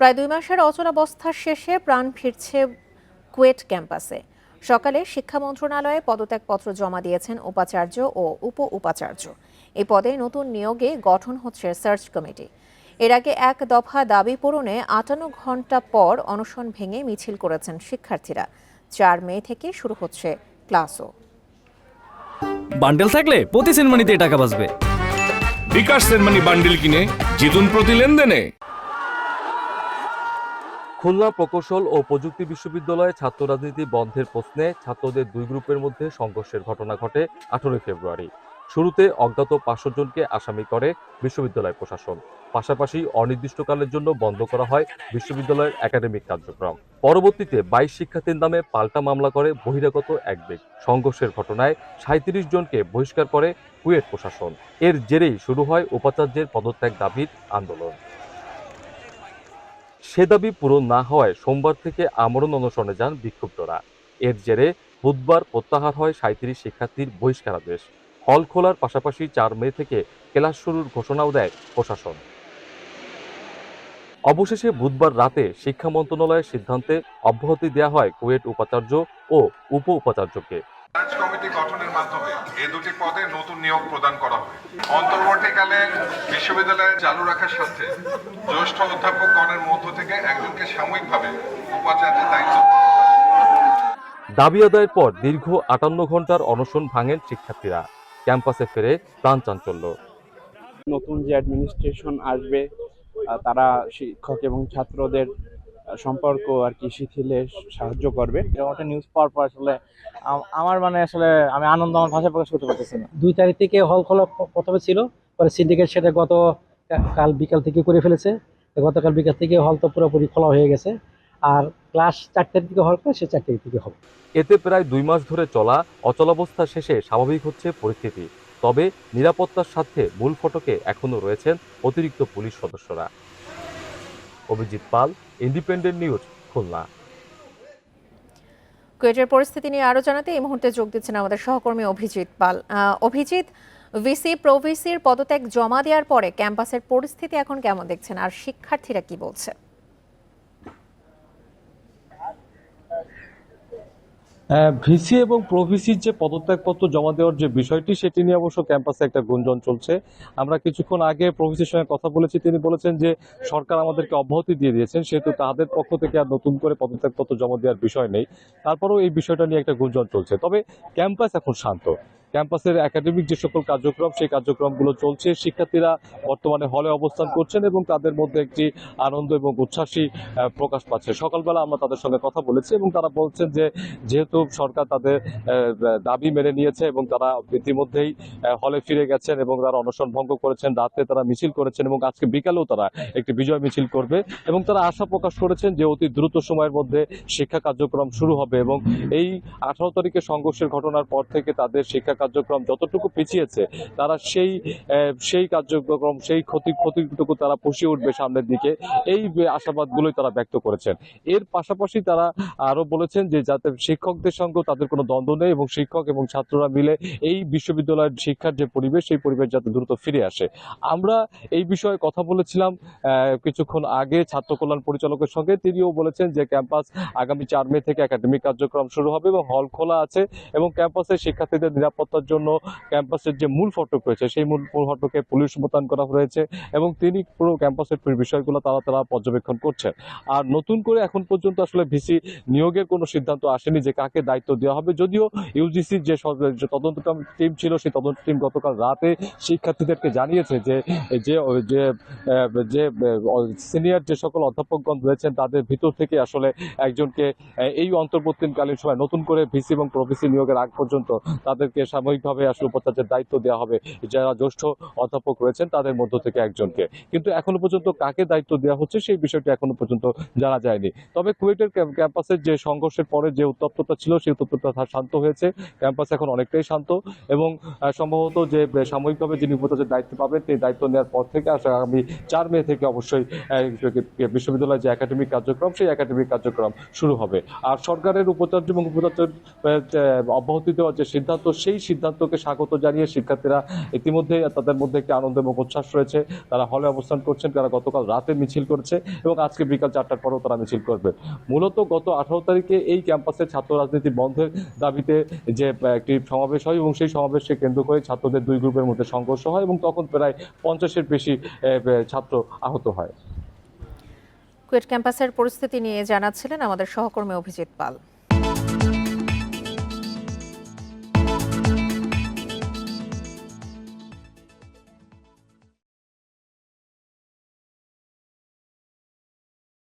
প্রায় দুই মাসের অচলাবস্থার শেষে প্রাণ ফিরছে কুয়েট ক্যাম্পাসে। সকালে শিক্ষা মন্ত্রণালয়ে পদত্যাগপত্র জমা দিয়েছেন উপাচার্য ও উপ উপাচার্য এই পদে নতুন নিয়োগে গঠন হচ্ছে সার্চ কমিটি। এর আগে এক দফা দাবি পূরণে আটান্ন ঘণ্টা পর অনশন ভেঙে মিছিল করেছেন শিক্ষার্থীরা। চার মে থেকে শুরু হচ্ছে ক্লাসও। বান্ডেল থাকলে প্রতি সেনমানিতে টাকা বাঁচবে। বিকাশ সেনমানি বান্ডিল কিনে জিতুন প্রতি লেনদেনে। খুলনা প্রকৌশল ও প্রযুক্তি বিশ্ববিদ্যালয়ে ছাত্র রাজনীতি বন্ধের প্রশ্নে ছাত্রদের দুই গ্রুপের মধ্যে সংঘর্ষের ঘটনা ঘটে আঠারোই ফেব্রুয়ারি। শুরুতে অজ্ঞাত পাঁচশো জনকে আসামি করে বিশ্ববিদ্যালয় প্রশাসন। পাশাপাশি অনির্দিষ্টকালের জন্য বন্ধ করা হয় বিশ্ববিদ্যালয়ের একাডেমিক কার্যক্রম। পরবর্তীতে বাইশ শিক্ষার্থীর নামে পাল্টা মামলা করে বহিরাগত এক ব্যক্তি। সংঘর্ষের ঘটনায় সাঁত্রিশ জনকে বহিষ্কার করে কুয়েট প্রশাসন। এর জেরেই শুরু হয় উপাচার্যের পদত্যাগ দাবির আন্দোলন। সে দাবি পূরণ না হওয়ায় সোমবার থেকে আমরণ অনশনে যান বিক্ষুব্ধরা। এর জেরে বুধবার প্রত্যাহার হয় সাঁত্রিশ শিক্ষার্থীর বহিষ্কারাদেশ। হল খোলার পাশাপাশি চার মে থেকে ক্লাস শুরুর ঘোষণাও দেয় প্রশাসন। অবশেষে বুধবার রাতে শিক্ষা মন্ত্রণালয়ের সিদ্ধান্তে অব্যাহতি দেওয়া হয় কুয়েট উপাচার্য ও উপ উপাচার্যকে গঠনের মাধ্যমে এই দুটি পদে নতুন নিয়োগ প্রদান করা হবে। অন্তর্বর্তীকালে বিশ্ববিদ্যালয়ে চালু রাখার সাথে জ্যেষ্ঠ অধ্যাপকগণের মধ্য থেকে একজনকে সাময়িকভাবে উপাচার্যের দায়িত্ব দাবি আদায়ের পর দীর্ঘ আটান্ন ঘণ্টার অনশন ভাঙেন শিক্ষার্থীরা। ক্যাম্পাসে ফেরে প্রাণ চাঞ্চল্য। নতুন যে অ্যাডমিনিস্ট্রেশন আসবে তারা শিক্ষক এবং ছাত্রদের সম্পর্ক আর কি শিথিলে সাহায্য করবে। এরকম একটা নিউজ পাওয়ার পর আসলে আমার মানে আসলে আমি আনন্দ আমার ভাষা প্রকাশ করতে পারতেছি না। দুই তারিখ থেকে হল খোলা প্রথমে ছিল পরে সিন্ডিকেট সেটা গত কাল বিকাল থেকে করে ফেলেছে। গতকাল বিকাল থেকে হল তো পুরোপুরি খোলা হয়ে গেছে। আর ক্লাস চারটের দিকে হল করে সে চারটের দিকে হবে। এতে প্রায় দুই মাস ধরে চলা অচলাবস্থা শেষে স্বাভাবিক হচ্ছে পরিস্থিতি। তবে নিরাপত্তার স্বার্থে মূল ফটকে এখনও রয়েছেন অতিরিক্ত পুলিশ সদস্যরা। Abhijit Pal, independent news, Khulna. কুয়েটের পরিস্থিতি নিয়ে আরও জানাতে এই মুহূর্তে যোগ দিচ্ছেন আমাদের সহকর্মী অভিজিৎ পাল। অভিজিৎ, ভিসি প্রভিসির পদত্যাগ জমা দেওয়ার পরে ক্যাম্পাসের পরিস্থিতি এখন কেমন দেখছেন? আর শিক্ষার্থীরা কি বলছে? ভিসি এবং প্রভিসির যে পদত্যাগপত্র জমা দেওয়ার যে বিষয়টি, সেটি নিয়ে অবশ্য ক্যাম্পাসে একটা গুঞ্জন চলছে। আমরা কিছুক্ষণ আগে প্রভিসির সঙ্গে কথা বলেছি, তিনি বলেছেন যে সরকার আমাদেরকে অব্যাহতি দিয়ে দিয়েছেন, সেহেতু তাদের পক্ষ থেকে আর নতুন করে পদত্যাগপত্র জমা দেওয়ার বিষয় নেই। তারপরেও এই বিষয়টা নিয়ে একটা গুঞ্জন চলছে। তবে ক্যাম্পাস এখন শান্ত। ক্যাম্পাসের একাডেমিক যে সকল কার্যক্রম, সেই কার্যক্রমগুলো চলছে। শিক্ষার্থীরা বর্তমানে হলে অবস্থান করছেন এবং তাদের মধ্যে একটি আনন্দ এবং উচ্ছ্বাসী প্রকাশ পাচ্ছে। সকালবেলা আমরা তাদের সঙ্গে কথা বলেছি এবং তারা বলছেন যে, যেহেতু সরকার তাদের দাবি মেনে নিয়েছে এবং তারা ইতিমধ্যেই হলে ফিরে গেছেন এবং তারা অনশন ভঙ্গ করেছেন, রাতে তারা মিছিল করেছেন এবং আজকে বিকালেও তারা একটি বিজয় মিছিল করবে এবং তারা আশা প্রকাশ করেছেন যে, অতি দ্রুত সময়ের মধ্যে শিক্ষা কার্যক্রম শুরু হবে এবং এই আঠারো তারিখে সংঘর্ষের ঘটনার পর থেকে তাদের শিক্ষা কার্যক্রম যতটুকু পিছিয়েছে, তারা সেই সেই কার্যক্রম, সেই ক্ষতি, ক্ষতিটুকু তারা পুষিয়ে উঠবে সামনের দিকে। এই আশাবাদগুলোই তারা ব্যক্ত করেছেন। এর পাশাপাশি তারা আরও বলেছেন যে যাতে শিক্ষকদের সঙ্গে তাদের কোনো দ্বন্দ্ব নেই এবং শিক্ষক এবং ছাত্ররা মিলে এই বিশ্ববিদ্যালয়ের শিক্ষার যে পরিবেশ, সেই পরিবেশ যাতে দ্রুত ফিরে আসে। আমরা এই বিষয়ে কথা বলেছিলাম কিছুক্ষণ আগে ছাত্র কল্যাণ পরিচালকের সঙ্গে। তিনিও বলেছেন যে ক্যাম্পাস আগামী চার মে থেকে একাডেমিক কার্যক্রম শুরু হবে এবং হল খোলা আছে এবং ক্যাম্পাসের শিক্ষার্থীদের নিরাপত্তার জন্য ক্যাম্পাসের যে মূল ফটক রয়েছে, সেই মূল ফটকে পুলিশ মোতায়েন করা হয়েছে এবং তিনি পুরো ক্যাম্পাসের বিষয়গুলো তারা তারা পর্যবেক্ষণ করছেন। আর নতুন করে এখন পর্যন্ত আসলে ভিসি নিয়োগের কোনো সিদ্ধান্ত আসেনি যে কাকে দায়িত্ব দেওয়া হবে। যদিও ইউজিসির যে তদন্ত টিম ছিল, সেই তদন্ত টিম গতকাল রাতে শিক্ষার্থীদেরকে জানিয়েছে যে যে যে, সিনিয়র যে সকল অধ্যাপকগণ রয়েছেন, তাদের ভিতর থেকে আসলে একজনকে এই অন্তর্বর্তীকালীন সময় নতুন করে ভিসি এবং প্রভিসি নিয়োগের আগ পর্যন্ত তাদেরকে সাময়িকভাবে আসলে উপাচার্যের দায়িত্ব দেওয়া হবে। যারা জ্যেষ্ঠ অধ্যাপক রয়েছেন তাদের মধ্য থেকে একজনকে। কিন্তু এখনও পর্যন্ত কাকে দায়িত্ব দেওয়া হচ্ছে সেই বিষয়টি এখনও পর্যন্ত জানা যায়নি। তবে কুয়েটের ক্যাম্প- ক্যাম্পাসের যে সংঘর্ষের পরে যে উত্তপ্ততা ছিল সেই উত্তপ্ততা শান্ত হয়েছে। ক্যাম্পাস এখন অনেকটাই শান্ত এবং সম্ভবত যে সাময়িকভাবে যিনি উপাচার্যের দায়িত্ব পাবেন সেই দায়িত্ব নেওয়ার পর থেকে আসলে আগামী চার মে থেকে অবশ্যই বিশ্ববিদ্যালয়ের যে একাডেমিক কার্যক্রম সেই একাডেমিক কার্যক্রম শুরু হবে। আর সরকারের উপাচার্য এবং উপাচার্যের আহ, যে অব্যাহতি দেওয়ার যে সিদ্ধান্ত সেই সিদ্ধান্তকে স্বাগত জানিয়ে শিক্ষার্থীরা ইতিমধ্যে তাদের মধ্যে একটি আনন্দ এবং উচ্ছ্বাস রয়েছে। তারা হলে অবস্থান করছেন তারা গতকাল রাতে মিছিল করেছে এবং আজকে বিকাল চারটার পরেও তারা মিছিল করবে মূলত গত আঠারো তারিখে এই ক্যাম্পাসে ছাত্র রাজনীতি বন্ধের দাবিতে যে একটি সমাবেশ হয় এবং সেই সমাবেশকে কেন্দ্র করে ছাত্রদের দুই গ্রুপের মধ্যে সংঘর্ষ হয় এবং তখন প্রায় পঞ্চাশের বেশি ছাত্র আহত হয়। কুয়েট ক্যাম্পাসের পরিস্থিতি নিয়ে জানাচ্ছিলেন আমাদের সহকর্মী অভিজিৎ পাল।